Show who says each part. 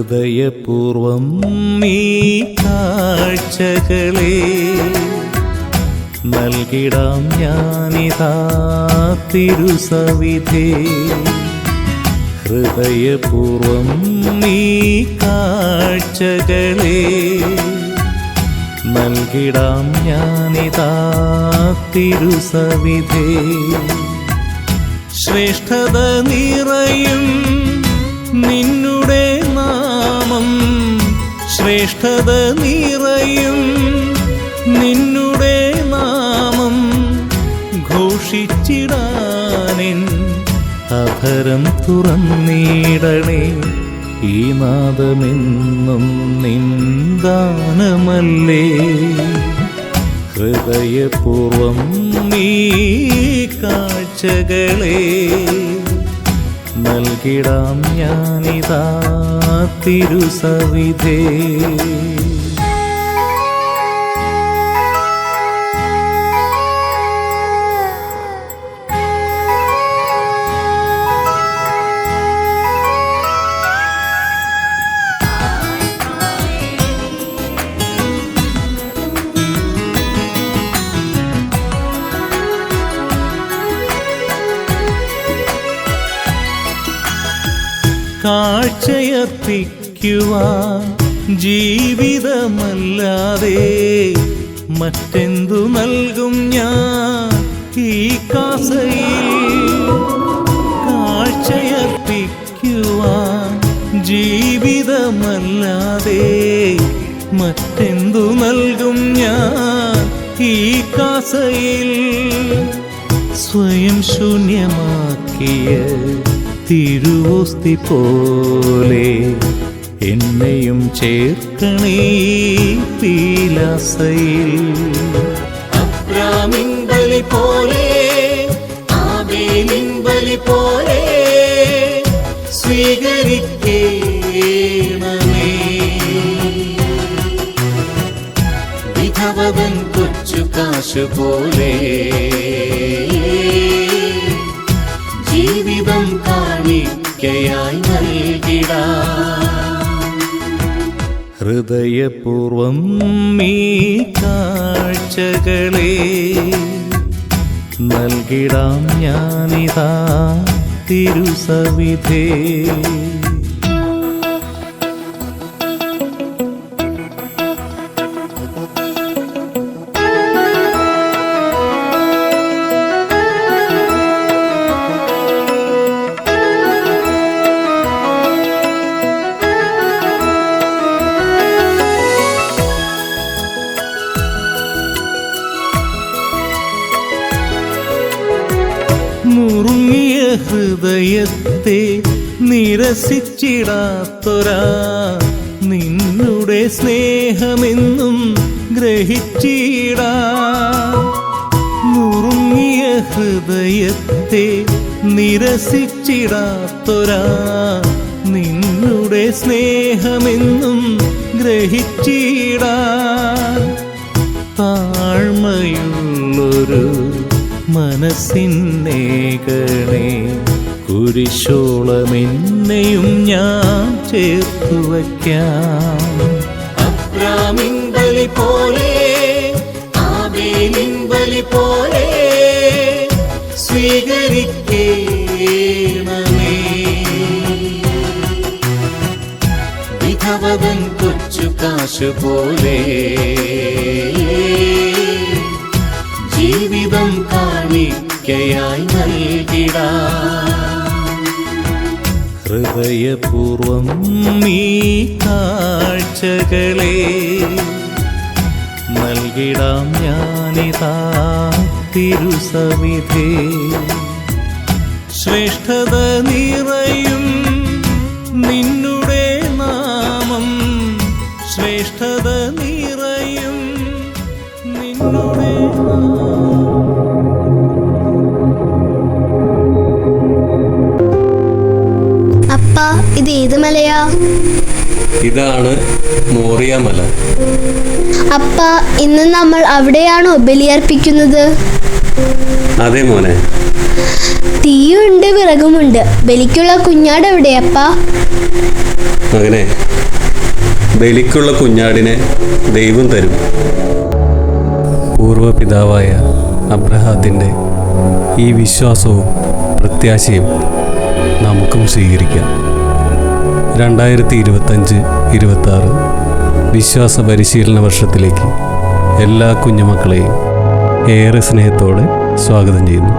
Speaker 1: ഹൃദയപൂർവം നീ കാഴ്ചകളെ നൽകിടാം ഞാനിതാ തിരുസവിധേ. ഹൃദയപൂർവം നീ കാഴ്ചകളെ നൽകിടാം ഞാനിതാ തിരുസവിധേ. ശ്രേഷ്ഠത നിറയും നിന്നുടെ നാമം ശ്രേഷ്ഠത നിറയും നിന്നുടെ നാമം ഘോഷിച്ചിടാനിൻ അധരം തുറന്നിടണേ. ഈ നാദമെന്നും നിന്ദാനമല്ലേ ഹൃദയപൂർവം നീ കാഴ്ചകളെ നൽകിടാം ഞാനിതാ തിരുസവിധേ. കാഴ്ചയർപ്പിക്കുവാൻ ജീവിതമല്ലാതെ മറ്റെന്തു നൽകും ഞാൻ ഈ കാസയിൽ? കാഴ്ചയർപ്പിക്കുവാൻ ജീവിതമല്ലാതെ മറ്റെന്തു നൽകും ഞാൻ ഈ കാസയിൽ? സ്വയം ശൂന്യമാക്കിയ തിരുവോസ്തി പോലെ എന്നെയും ചേർക്കണേ പീലാസയിൽ. അബ്രാമിൻ ബലി പോലെ ആബേലിൻ ബലി പോലെ സ്വീകരിക്കേണമേ. വിധവൻ കൊച്ചു കാശു പോലെ ഹൃദയപൂർവം ഈ കാഴ്ചകളെ നൽകിടാം ഞാനിതാ തിരുസവിധേ. ഹൃദയത്തെ നിരസിച്ചിടാത്തൊരാ. നിന്നുടെ സ്നേഹമെന്നും ഗ്രഹിച്ചിടാ. മുറുങ്ങിയ ഹൃദയത്തെ നിരസിച്ചിടാത്തൊരാ. നിന്നുടെ സ്നേഹമെന്നും ഗ്രഹിച്ചിടാ. മനസ്സിന്നേകണേ. കുരിശോളമെന്നെയും ഞാൻ ചേർത്തു വയ്ക്കാം. അബ്രാമിൻ ബലി പോലെ ആബേലിൻ ബലി പോലെ വിധവതൻ കൊച്ചു കാശു പോലെ ജീവിതം കാണിക്കയായി നൽകിട. ഹൃദയപൂർവം നീ കാഴ്ചകളെ നൽകിടാം ഞാനിതാ തിരുസവിധേ. ശ്രേഷ്ഠത നിറയും നിന്നുടെ
Speaker 2: അപ്പ ഇത് ഏത് മലയാ?
Speaker 3: ഇതാണ് മോറിയ മല.
Speaker 2: അപ്പ ഇന്ന് നമ്മൾ അവിടെയാണോ ബലിയർപ്പിക്കുന്നത്
Speaker 3: അതെ മോനെ.
Speaker 2: തീയുണ്ട് വിറകുമുണ്ട്. ബലിക്കുള്ള കുഞ്ഞാട് എവിടെയപ്പ
Speaker 3: മകനെ ബലിക്കുള്ള കുഞ്ഞാടിനെ ദൈവം തരും. പൂർവപിതാവായ അബ്രഹാത്തിന്റെ ഈ വിശ്വാസവും പ്രത്യാശയും നമുക്കും സ്വീകരിക്കാം. രണ്ടായിരത്തി ഇരുപത്തഞ്ച് ഇരുപത്താറ് വിശ്വാസ പരിശീലന വർഷത്തിലേക്ക് എല്ലാ കുഞ്ഞുമക്കളെയും ഏറെ സ്നേഹത്തോടെ സ്വാഗതം ചെയ്യുന്നു.